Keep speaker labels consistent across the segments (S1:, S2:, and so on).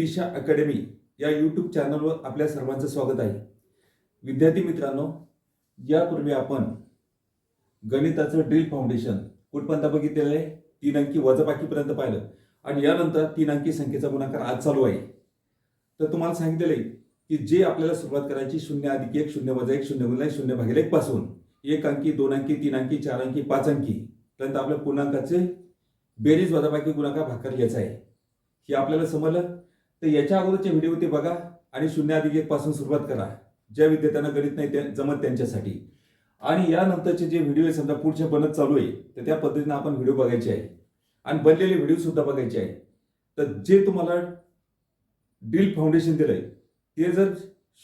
S1: दिशा academy या YouTube चॅनलवर आपल्या सर्वांचं स्वागत आहे. विद्यार्थी मित्रांनो यापूर्वी आपण गणिताचं ड्रिल फाउंडेशन कुठपर्यंत बघितलेलं आहे? तीन अंकी वजाबाकीपर्यंत पाहिलं. आणि यानंतर तीन अंकी संख्येचा गुणाकार आज चालू आहे. तर तुम्हाला सांगितलेलं आहे की जे आपल्याला सुरुवात करायची शून्य अधिक एक शून्य वजा एक शून्य गुणिले शून्य भागिले एक पासून. एक अंकी दोन अंकी तीन अंकी चार अंकी पाच अंकी पर्यंत आपल्या पूर्णांकाचे बेरीज वजाबाकी गुणाकार भाकर घ्यायचा आहे. हे आपल्याला समजलं? तर याच्या अगोदरचे व्हिडिओ ते बघा आणि शून्य अधिक एक पासून सुरुवात करा. ज्या विद्यार्थ्यांना गणित नाही त्या जमत त्यांच्यासाठी. आणि यानंतरचे जे व्हिडिओ आहे समजा पुढचे बनत चालू आहे तर त्या पद्धतीने आपण व्हिडिओ बघायचे आहे. आणि बनलेले व्हिडिओ सुद्धा बघायचे आहे. तर जे तुम्हाला ड्रिल फाउंडेशन दिलंय ते जर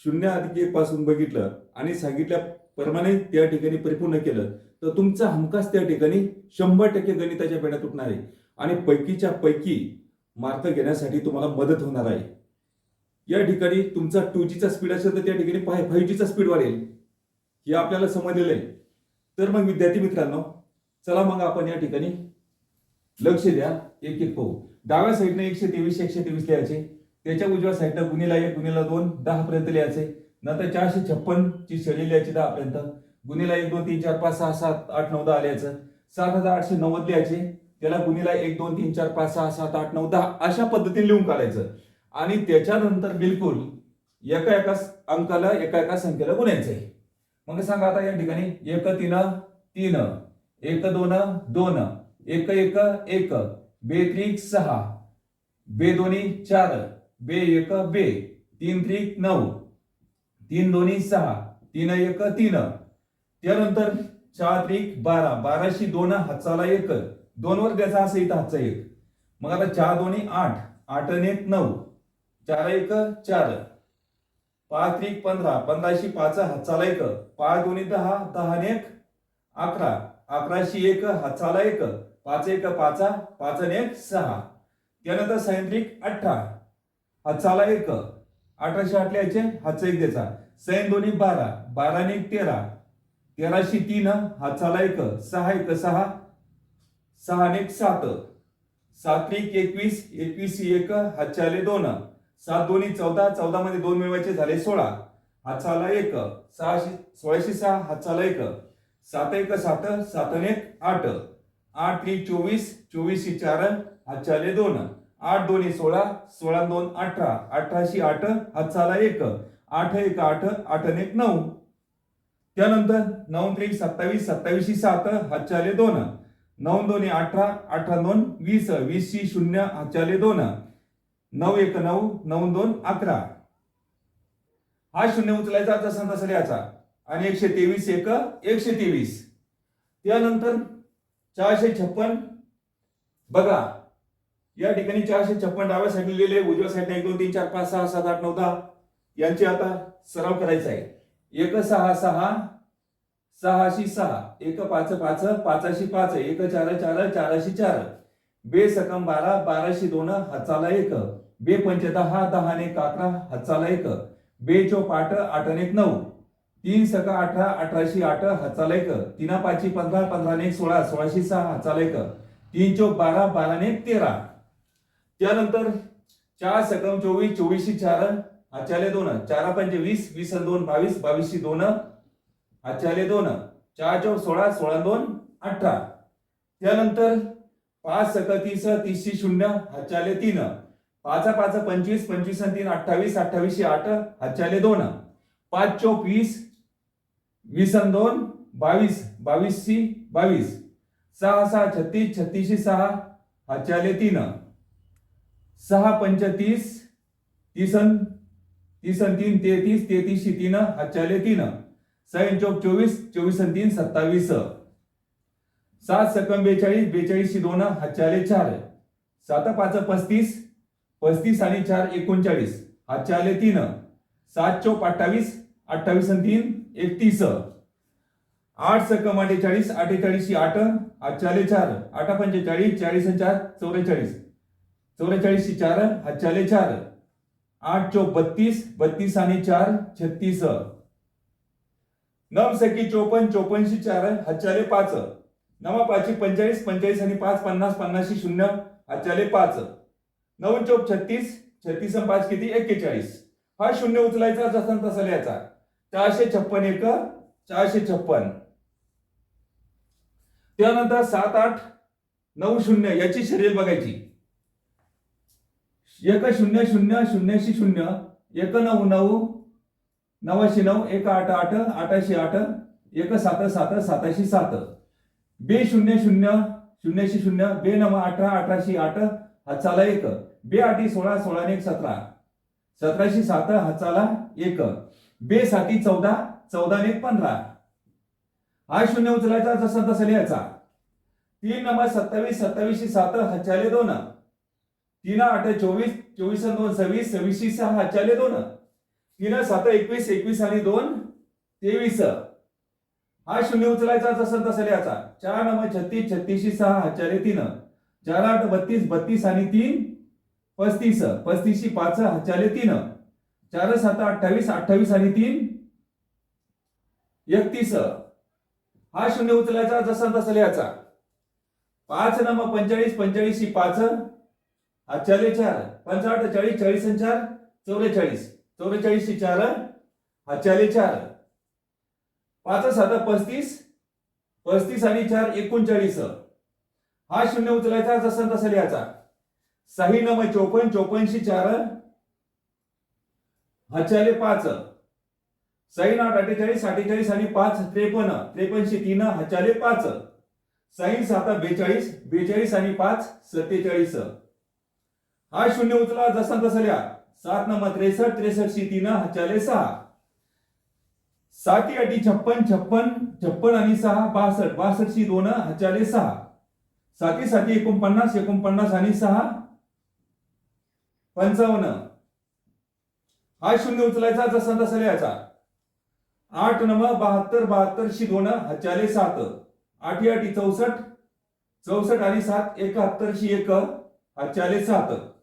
S1: शून्य अधिक एक पासून बघितलं आणि सांगितल्याप्रमाणे त्या ठिकाणी परिपूर्ण केलं तर तुमचा हमखास त्या ठिकाणी शंभर टक्के गणिताच्या पेढ्यात उठणार आहे. आणि पैकीच्या पैकी मार्क घेण्यासाठी तुम्हाला मदत होणार आहे. या ठिकाणी तुमचा टू जीचा स्पीड असेल तर त्या ठिकाणी फाय फाईव्ह जीचा स्पीड वाढेल. हे आपल्याला समजलेलं आहे. तर मग विद्यार्थी मित्रांनो चला मग आपण या ठिकाणी लक्ष द्या. एक एक पाहू. डाव्या साईडने एकशे तेवीस एकशे तेवीस लिहायचे त्याच्या उजव्या साईडनं गुन्हेला एक गुन्हेला दोन दहा पर्यंत लिहायचे. नंतर चारशे छप्पन ची शैली लिहायची दहा पर्यंत. गुन्हेला एक दोन तीन चार पाच सहा सात आठ नऊ दहा लिहायचं. सात हजार आठशे नव्वद लिहायचे. त्याला गुणीला एक दोन तीन चार पाच सहा सात आठ नऊ दहा अशा पद्धतीने लिहून काढायचं. आणि त्याच्यानंतर बिलकुल एका एका अंकाला एका एका संख्येला गुणायचं आहे. मग सांगा आता या ठिकाणी एक तीन तीन एक दोन दोन एक एक एक बे त्रिक सहा बे दोन्ही चार बे एक बे तीन त्रिक नऊ तीन दोन्ही सहा तीन एक तीन. त्यानंतर चार त्रिक बारा बाराशी दोन हातचाला एक. दोन त्याचा असं इथं हातचा एक. मग आता चार दोन्ही आठ. आठ आणि एक नऊ. चार एक चार. पाच त्रिक पंधरा. पंधराशी पाच हातचाला एक. पाच दोन्ही दहा. दहा आणि एक. अकरा. अकराशी एक हातचाला एक. पाच एक पाचा पाच आणि एक सहा. त्यानंतर सैंत्रिक अठरा. हातचाला एक. अठराशे आठ लिहायचे. हातचा एक द्यायचा. सैन दोन्ही बारा. बाराने एक तेरा. तेराशे तीन हातचाला एक. सहा एक सहा. सहा आणि एक सात. एक एकवीस एकवीस एक हातचाले दोन. सात दोन्ही चौदा चौदा मध्ये दोन मिळवायचे झाले सोळा. हातचाला एक सहाशे सोळाशे सहा हातचाला एक. सात एक सात सात एक आठ. आठ त्रिक चोवीस चोवीस चार हातचाले दोन. आठ दोन्ही सोळा सोळा दोन अठरा. अठराशे आठ हातचाला एक. आठ एक आठ आठ एक नऊ. त्यानंतर नऊ त्रिक सत्तावीस सत्तावीसशी सात हातचाले दोन. नऊ दोन्ही अठरा अठरा दोन वीस वीसशी शून्य चाले दोन. नऊ एक नऊ नऊ दोन अकरा. हा शून्य उचलायचा तसा तसा लिहायचा आणि एकशे तेवीस एक एकशे तेवीस. त्यानंतर चारशे छप्पन. बघा या ठिकाणी चारशे छप्पन डाव्या साईडने लिहिले उजव्या साईडने एक दोन तीन चार पाच सहा सात आठ नऊ दहा. यांचे आता सराव करायचा आहे. एक सहा सहा सहाशी सहा एक पाच पाच पाचाशी पाच एक चार चार चारशे चार. बे सकम बारा बाराशे दोन हातचाला एक. बे पंच दहा दहा काकरा एक हातचाला एक. बे चो आठ आठ आणि एक नऊ. तीन सका अठरा अठराशे आठ हातचाला एक. तीना पाचशे पंधरा पंधरा एक सोळा सोळाशे सहा हातचाला एक. तीन चोप बारा बारा एक तेरा. त्यानंतर चार सकम चोवीस चोवीसशे चार हातचाले दोन. चारा पंचवीस वीस वीस दोन बावीस बावीसशे दोन. आले दोन चार चौक सोळा सोळा दोन अठरा. त्यानंतर पाच सक तीस तीसशे शून्य हातचाले तीन. पाच पाच पंचवीस पंचवीस तीन अठ्ठावीस अठ्ठावीसशे आठ हातचाले दोन. पाच चौक वीस वीस दोन बावीस बावीसशी बावीस. सहा सहा छत्तीस छत्तीसशे सहा हातचाले तीन. सहा पंचतीस तीस तीस तीन तेहतीस तेहतीसशे तीन हातचाले तीन. सैन चौक चोवीस चोवीस आणि तीन सत्तावीस. सात सकम बेचाळीस बेचाळीसशे दोन हातचाले चार. सात पाच पस्तीस पस्तीस आणि चार एकोणचाळीस हातचाले तीन. सात चौक अठ्ठावीस अठ्ठावीस आणि तीन एकतीस. आठ सकम अठ्ठेचाळीस अठ्ठेचाळीसशे आठ हातचाले चार. आठ पंचेचाळीस चाळीस आणि चार चौवेचाळीस चौवेचाळीसशे चार हातचाले चार. आठ चौक बत्तीस बत्तीस आणि चार छत्तीस. नम सखी चोपन्न चोपनशी चार हच्चाले पाच. नवा पाचशे पंचेचाळीस पंचेचाळीस आणि पाच पन्नास पन्नासशे शून्य हच्चाले पाच. नऊ चौक छत्तीस छत्तीस पाच किती? एक्केचाळीस. हा शून्य उचलायचा जसा तसा लिहायचा. चारशे छप्पन एक चारशे छप्पन. त्यानंतर सात आठ नऊ शून्य याची शरीर बघायची. एक शून्य शून्य शून्यशी शून्य एक नऊ नऊ नवाशी नऊ एक आठ आठ आठाशी आठ एक सात सात साताशी सात. बे शून्य शून्य शून्यशे शून्य बे नव अठरा अठराशे आठ हाचाला एक. बे आठी सोळा सोळाने एक सतरा. सतराशे सात हाचाला एक. बे साती चौदा चौदा एक पंधरा. हा शून्य उचलायचा जसा तसा लिहायचा. तीन नंबर सत्तावीस सत्तावीसशे सात हाचाले दोन. तीन आठ चोवीस चोवीस दोन सव्वीस सव्वीसशे सहा हाचाले दोन. तीन सात एकवीस एकवीस आणि दोन तेवीस. हा शून्य उचलायचा जसं तसं लिहायचा. चार नंबर छत्तीस छत्तीसशे सहा हाचाले तीन. चार आठ बत्तीस बत्तीस आणि तीन पस्तीस. पस्तीसशी पाच हाचाले तीन. चार सात अठ्ठावीस अठ्ठावीस आणि तीन एकतीस. हा शून्य उचलायचा जसा तसा लिहायचा. पाच नम पंचेचाळीस पंचेचाळीसशे पाच. हाचाले चार पंचाठ चाळीस चाळीस आणि चार चौवेचाळीस चौवेचाळीसशे चार हाचाले चार. पाच सात पस्तीस. पस्तीस आणि चार एकोणचाळीस. हा शून्य उचलायचा जसा तसा लिहायचा. सही नम चोपन्न चोपन्नशे चार. हचाले पाच. सही आठ अठ्ठेचाळीस अठ्ठेचाळीस आणि पाच त्रेपन्न. त्रेपन्नशे तीन हचाले पाच. सही सात बेचाळीस. बेचाळीस आणि पाच सत्तेचाळीस. हा शून्य उचला जसा तसा लिहा. सात नंबर त्रेसष्ट त्रेसष्टशे तीन हचाले सहा. साती अटी छप्पन छप्पन छप्पन आणि सहा बासष्ट. बासष्टशी दोन हचाले सहा. साती साती एकोणपन्नास एकोणपन्नास आणि सहा. पंचावन्न. हा शून्य उचलायचा जसा तसा लिहायचा. आठ नव बहात्तर बहात्तरशी दोन हचाले सात. आठी आठी चौसष्ट. चौसष्ट आणि सात एकाहत्तरशी एक हचाले सात.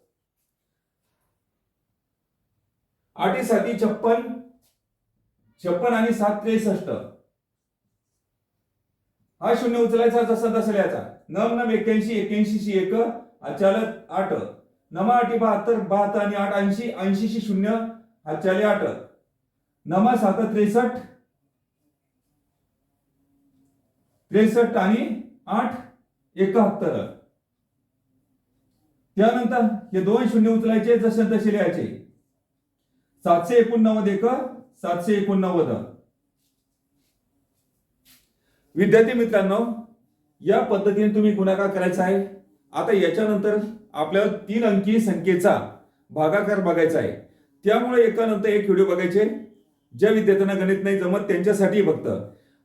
S1: आठी साती छप्पन छप्पन आणि सात त्रेसष्ट. हा शून्य उचलायचा जसा तसा लिहायचा. नम नव एक्क्याऐंशी एक्क्याऐंशी एक अचालक आठ. नमा आठी बहात्तर बहात्तर आणि आठ ऐंशी ऐंशीशी शून्य हाचाले आठ. नमा सात त्रेसष्ट. त्रेसष्ट आणि आठ एकाहत्तर. त्यानंतर हे दोन शून्य उचलायचे जसे तसे लिहायचे. सातशे एकोणनव्वद एक सातशे एकोणनव्वद. विद्यार्थी मित्रांनो या पद्धतीने तुम्ही गुणाकार करायचा आहे. आता याच्यानंतर आपल्याला तीन अंकी संख्येचा भागाकार बघायचा आहे. त्यामुळे एकानंतर एक व्हिडिओ बघायचे. ज्या विद्यार्थ्यांना गणित नाही जमत त्यांच्यासाठी फक्त.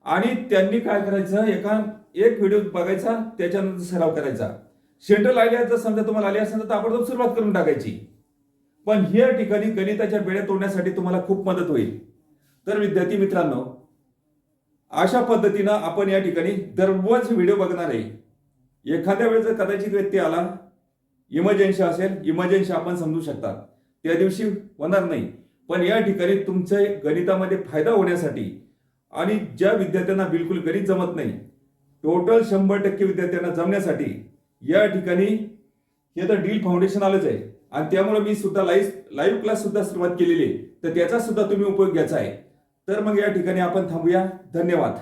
S1: आणि त्यांनी काय करायचं? एका एक व्हिडिओ बघायचा त्याच्यानंतर सराव करायचा. सेंट्रल आले जर समजा तुम्हाला आले असेल तर आपण सुरुवात करून टाकायची. पण ह्या ठिकाणी गणिताच्या बेड्या तोडण्यासाठी तुम्हाला खूप मदत होईल. तर विद्यार्थी मित्रांनो अशा पद्धतीनं आपण या ठिकाणी दररोज व्हिडिओ बघणार आहे. एखाद्या वेळेस जर कदाचित व्यक्ती आला इमर्जन्सी असेल इमर्जन्सी आपण समजू शकता. त्या दिवशी होणार नाही. पण या ठिकाणी तुमचे गणितामध्ये फायदा होण्यासाठी आणि ज्या विद्यार्थ्यांना बिलकुल गणित जमत नाही टोटल शंभर टक्के विद्यार्थ्यांना जमण्यासाठी या ठिकाणी हे तर डील फाउंडेशन आलंच आहे. आणि त्यामुळे मी सुद्धा लाईव्ह लाईव्ह क्लास सुद्धा सुरुवात केलेली आहे. तर त्याचा सुद्धा तुम्ही उपयोग घ्यायचा आहे. तर मग या ठिकाणी आपण थांबूया. धन्यवाद.